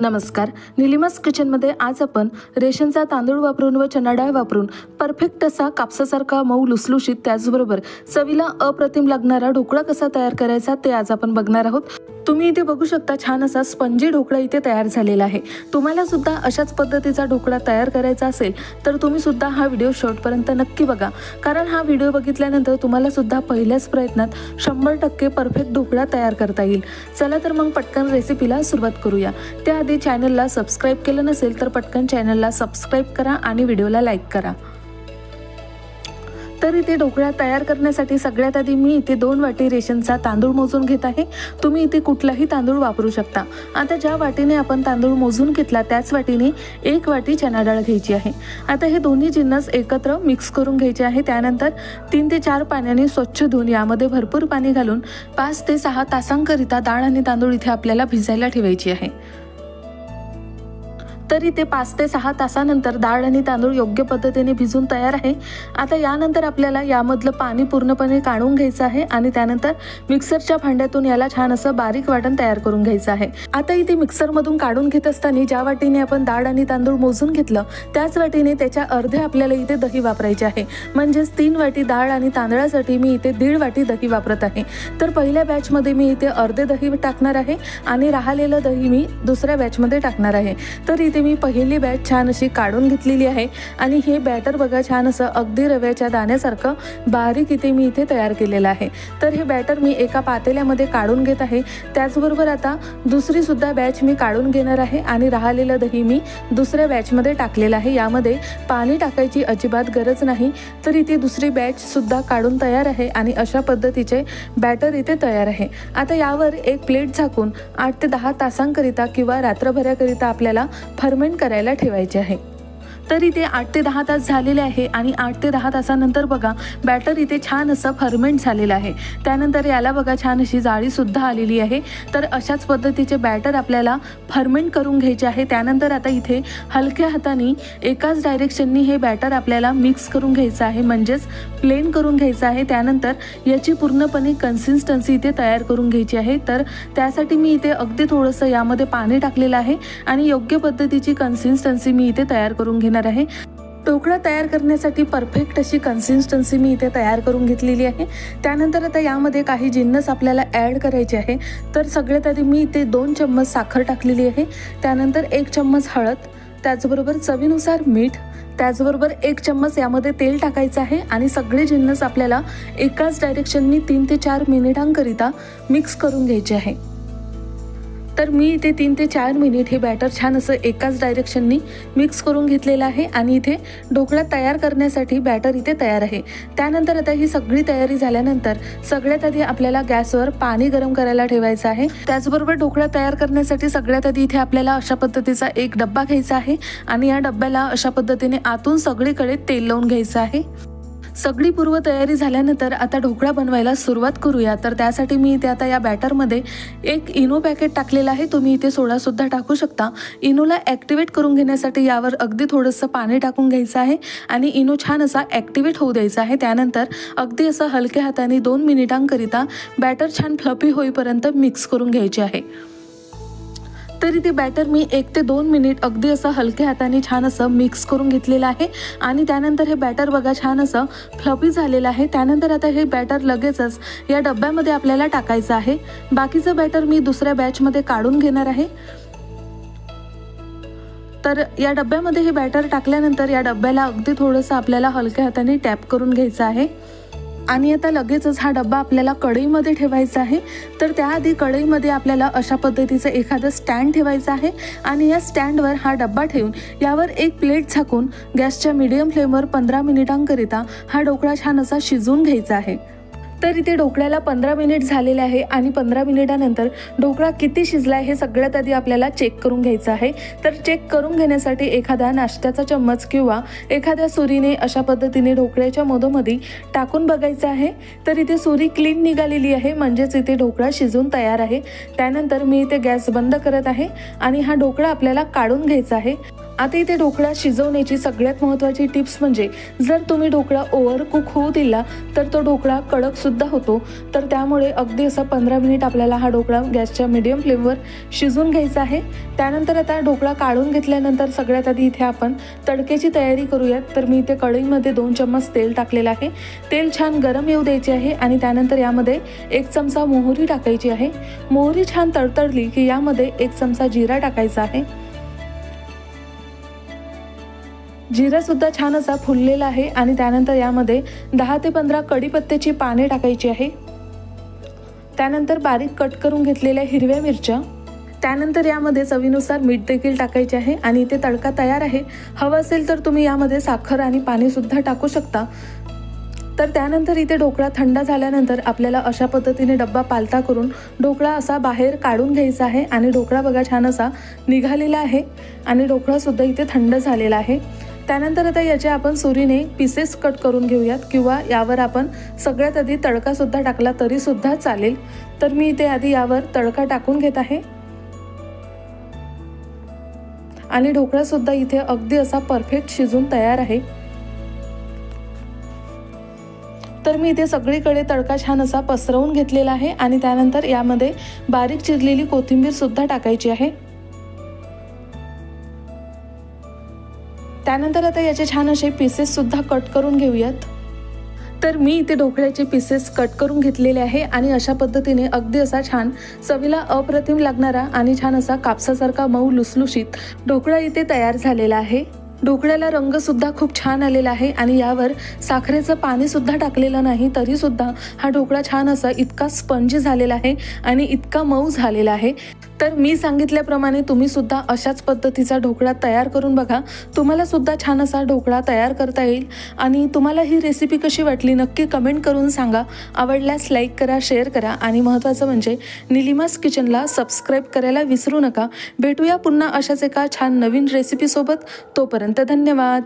नमस्कार. निलिमास किचनमध्ये आज आपण रेशनचा तांदूळ वापरून व चणा डाळ वापरून परफेक्ट असा कापसासारखा मऊ लुसलुशीत त्याचबरोबर चवीला अप्रतिम लागणारा ढोकळा कसा तयार करायचा ते आज आपण बघणार आहोत. तुम्ही इथे बघू शकता छान असा स्पंजी ढोकळा इथे तयार झालेला आहे. तुम्हाला सुद्धा अशाच पद्धतीचा ढोकळा तयार करायचा असेल तर तुम्ही सुद्धा हा व्हिडिओ शेवटपर्यंत नक्की बघा. कारण हा व्हिडिओ बघितल्यानंतर तुम्हाला सुद्धा पहिल्याच प्रयत्नात शंभर टक्के परफेक्ट ढोकळा तयार करता येईल. चला तर मग पटकन रेसिपीला सुरुवात करूया. त्याआधी चॅनलला सबस्क्राईब केलं नसेल तर पटकन चॅनलला सबस्क्राईब करा आणि व्हिडिओला लाईक करा. तर इथे ढोकळा तयार करण्यासाठी सगळ्यात आधी मी इथे दोन वाटी रेशनचा तांदूळ मोजून घेत आहे. तुम्ही इथे कुठलाही तांदूळ वापरू शकता. आता ज्या वाटीने आपण तांदूळ मोजून घेतला त्याच वाटीने एक वाटी चणा डाळ घ्यायची आहे. आता हे दोन्ही जिन्नस एकत्र मिक्स करून घ्यायचे आहे. त्यानंतर तीन ते चार पाण्याने स्वच्छ धुवून यामध्ये भरपूर पाणी घालून पाच ते सहा तासांकरिता डाळ आणि तांदूळ इथे आपल्याला भिजायला ठेवायची आहे. तरी ते पाच ते सहा तासानंतर डाळ आणि तांदूळ योग्य पद्धतीने भिजून तयार आहे. आता यानंतर आपल्याला यामधलं पाणी पूर्णपणे काढून घ्यायचं आहे आणि त्यानंतर मिक्सरच्या भांड्यातून याला छान असं बारीक वाटण तयार करून घ्यायचं आहे. आता इथे मिक्सरमधून काढून घेत असताना ज्या वाटीने आपण डाळ आणि तांदूळ मोजून घेतलं त्याच वाटीने त्याच्या अर्धे आपल्याला इथे दही वापरायचे आहे. म्हणजेच तीन वाटी डाळ आणि तांदळासाठी मी इथे दीड वाटी दही वापरत आहे. तर पहिल्या बॅचमध्ये मी इथे अर्धे दही टाकणार आहे आणि राहिलेलं दही मी दुसऱ्या बॅचमध्ये टाकणार आहे. तर इथे मी पहिली बॅच छान अशी काढून घेतलेली आहे. आणि हे बॅटर बघा छान असं अगदी रव्याच्या दाण्यासारखं बारीक इथे मी इथे तयार केलेलं आहे. तर हे बॅटर मी एका पातेल्यामध्ये काढून घेत आहे. त्याचबरोबर आता दुसरीसुद्धा बॅच मी काढून घेणार आहे आणि राहिलेलं दही मी दुसऱ्या बॅचमध्ये टाकलेलं आहे. यामध्ये पाणी टाकायची अजिबात गरज नाही. तर इथे दुसरी बॅचसुद्धा काढून तयार आहे आणि अशा पद्धतीचे बॅटर इथे तयार आहे. आता यावर एक प्लेट झाकून आठ ते दहा तासांकरिता किंवा रात्रभराकरिता आपल्याला फर्मेंट करायला ठेवायचे आहे. तर इथे आठ ते दहा तास झालेले आहे आणि आठ ते दहा तासानंतर बघा बॅटर इथे छान असं फर्मेंट झालेलं आहे. त्यानंतर याला बघा छान अशी जाळीसुद्धा आलेली आहे. तर अशाच पद्धतीचे बॅटर आपल्याला फर्मेंट करून घ्यायचे आहे. त्यानंतर आता इथे हलक्या हाताने एकाच डायरेक्शननी हे बॅटर आपल्याला मिक्स करून घ्यायचं आहे. म्हणजेच प्लेन करून घ्यायचं आहे. त्यानंतर याची पूर्णपणे कन्सिस्टन्सी इथे तयार करून घ्यायची आहे. तर त्यासाठी मी इथे अगदी थोडंसं यामध्ये पाणी टाकलेलं आहे आणि योग्य पद्धतीची कन्सिस्टन्सी मी इथे तयार करून घेणार आहे. ढोकळा तयार करण्यासाठी परफेक्ट अशी कन्सिस्टन्सी मी इथे तयार करून घेतलेली आहे. त्यानंतर आता यामध्ये काही जिन्नस आपल्याला ॲड करायचे आहे. तर सगळ्यात आधी मी इथे दोन चम्मच साखर टाकलेली आहे. त्यानंतर एक चम्मच हळद त्याचबरोबर चवीनुसार मीठ त्याचबरोबर एक चम्मच यामध्ये तेल टाकायचं आहे आणि सगळे जिन्नस आपल्याला एकाच डायरेक्शननी तीन ते चार मिनिटांकरिता मिक्स करून घ्यायचे आहे. तर मी इथे तीन ते चार मिनिट हे बॅटर छान असं एकाच डायरेक्शननी मिक्स करून घेतलेलं आहे आणि इथे ढोकळा तयार करण्यासाठी बॅटर इथे तयार आहे. त्यानंतर आता ही सगळी तयारी झाल्यानंतर सगळ्यात आधी आपल्याला गॅसवर पाणी गरम करायला ठेवायचं आहे. त्याचबरोबर ढोकळा तयार करण्यासाठी सगळ्यात आधी इथे आपल्याला अशा पद्धतीचा एक डब्बा घ्यायचा आहे आणि या डब्याला अशा पद्धतीने आतून सगळीकडे तेल लावून घ्यायचं आहे. सगळी पूर्व तयारी झाल्यानंतर आता ढोकळा बनवायला सुरुवात करूया. तर त्यासाठी मी इथे आता या बॅटरमध्ये एक इनो पॅकेट टाकलेलं आहे. तुम्ही इथे सोडासुद्धा टाकू शकता. इनोला ॲक्टिवेट करून घेण्यासाठी यावर अगदी थोडंसं पाणी टाकून घ्यायचं आहे आणि इनो छान असा ॲक्टिवेट होऊ द्यायचा आहे. त्यानंतर अगदी असं हलक्या हाताने दोन मिनिटांकरिता बॅटर छान फ्लपी होईपर्यंत मिक्स करून घ्यायचे आहे. तरी ते बॅटर मी एक ते दोन मिनिट अगदी असं हलक्या हाताने छान असं मिक्स करून घेतलेलं आहे. आणि त्यानंतर हे बॅटर बघा छान असं फ्लपी झालेलं आहे. त्यानंतर आता हे बॅटर लगेचच या डब्यामध्ये आपल्याला टाकायचं आहे. बाकीचं बॅटर मी दुसऱ्या बॅचमध्ये काढून घेणार आहे. तर या डब्यामध्ये हे बॅटर टाकल्यानंतर या डब्याला अगदी थोडंसं आपल्याला हलक्या हाताने टॅप करून घ्यायचं आहे. आणि आता लगेचच हा डब्बा आपल्याला कढईमध्ये ठेवायचा आहे. तर त्याआधी कढईमध्ये आपल्याला अशा पद्धतीचं एखादं स्टँड ठेवायचं आहे. आणि या स्टँडवर हा डब्बा ठेवून यावर एक प्लेट झाकून गॅसच्या मीडियम फ्लेमवर पंधरा मिनिटांकरिता हा ढोकळा छान असा शिजवून घ्यायचा आहे. तर इथे ढोकळ्याला पंधरा मिनिट झालेले आहे आणि पंधरा मिनिटानंतर ढोकळा किती शिजला आहे हे सगळ्यात आधी आपल्याला चेक करून घ्यायचं आहे. तर चेक करून घेण्यासाठी एखादा नाश्त्याचा चम्मच किंवा एखाद्या सुरीने अशा पद्धतीने ढोकळ्याच्या मधोमधी टाकून बघायचं आहे. तर इथे सुरी क्लीन निघालेली आहे म्हणजेच इथे ढोकळा शिजून तयार आहे. त्यानंतर मी इथे गॅस बंद करत आहे आणि हा ढोकळा आपल्याला काढून घ्यायचा आहे. आता इथे ढोकळा शिजवण्याची सगळ्यात महत्त्वाची टिप्स म्हणजे जर तुम्ही ढोकळा ओव्हर कुक होऊ दिला तर तो ढोकळा कडकसुद्धा होतो. तर त्यामुळे अगदी असं पंधरा मिनिट आपल्याला हा ढोकळा गॅसच्या मिडियम फ्लेमवर शिजून घ्यायचा आहे. त्यानंतर आता ढोकळा काढून घेतल्यानंतर सगळ्यात आधी इथे आपण तडक्याची तयारी करूयात. तर मी इथे कढईमध्ये दोन चम्मच तेल टाकलेलं आहे. तेल छान गरम येऊ द्यायचे आहे आणि त्यानंतर यामध्ये एक चमचा मोहरी टाकायची आहे. मोहरी छान तडतडली की यामध्ये एक चमचा जिरा टाकायचा आहे. जिरासुद्धा छान असा फुललेला आहे आणि त्यानंतर यामध्ये दहा ते पंधरा कढीपत्त्याची पाने टाकायची आहे. त्यानंतर बारीक कट करून घेतलेल्या हिरव्या मिरच्या. त्यानंतर यामध्ये चवीनुसार मीठ देखील टाकायचे आहे आणि इथे तडका तयार आहे. हवं असेल तर तुम्ही यामध्ये साखर आणि पाणीसुद्धा टाकू शकता. तर त्यानंतर इथे ढोकळा थंड झाल्यानंतर आपल्याला अशा पद्धतीने डब्बा पालता करून ढोकळा असा बाहेर काढून घ्यायचा आहे आणि ढोकळा बघा छान असा निघालेला आहे आणि ढोकळासुद्धा इथे थंड झालेला आहे. त्यानंतर आता याचे आपण सुरीने पीसेस कट करून घेऊयात किंवा यावर आपण सगळ्यात आधी तडकासुद्धा टाकला तरीसुद्धा चालेल. तर मी इथे आधी यावर तडका टाकून घेत आहे. आणि ढोकळासुद्धा इथे अगदी असा परफेक्ट शिजून तयार आहे. तर मी इथे सगळीकडे तडका छान असा पसरवून घेतलेला आहे आणि त्यानंतर यामध्ये बारीक चिरलेली कोथिंबीरसुद्धा टाकायची आहे. त्यानंतर आता याचे छान असे पीसेससुद्धा कट करून घेऊयात. तर मी इथे ढोकळ्याचे पीसेस कट करून घेतलेले आहे आणि अशा पद्धतीने अगदी असा छान चवीला अप्रतिम लागणारा आणि छान असा कापसासारखा मऊ लुसलुशीत ढोकळा इथे तयार झालेला आहे. ढोकळ्याला रंगसुद्धा खूप छान आलेला आहे आणि यावर साखरेचं पाणीसुद्धा टाकलेलं नाही तरीसुद्धा हा ढोकळा छान असा इतका स्पंजी झालेला आहे आणि इतका मऊ झालेला आहे. तर मी सांगितल्याप्रमाणे तुम्ही सुद्धा अशाच पद्धतीचा ढोकळा तयार करून बघा. तुम्हाला सुद्धा छान असा ढोकळा तयार करता येईल. आणि तुम्हाला ही रेसिपी कशी वाटली नक्की कमेंट करून सांगा. आवडल्यास लाईक करा शेअर करा. आणि महत्त्वाचं म्हणजे निलिमास किचनला सबस्क्राईब करायला विसरू नका. भेटूया पुन्हा अशाच एका छान नवीन रेसिपीसोबत तोपर्यंत धन्यवाद.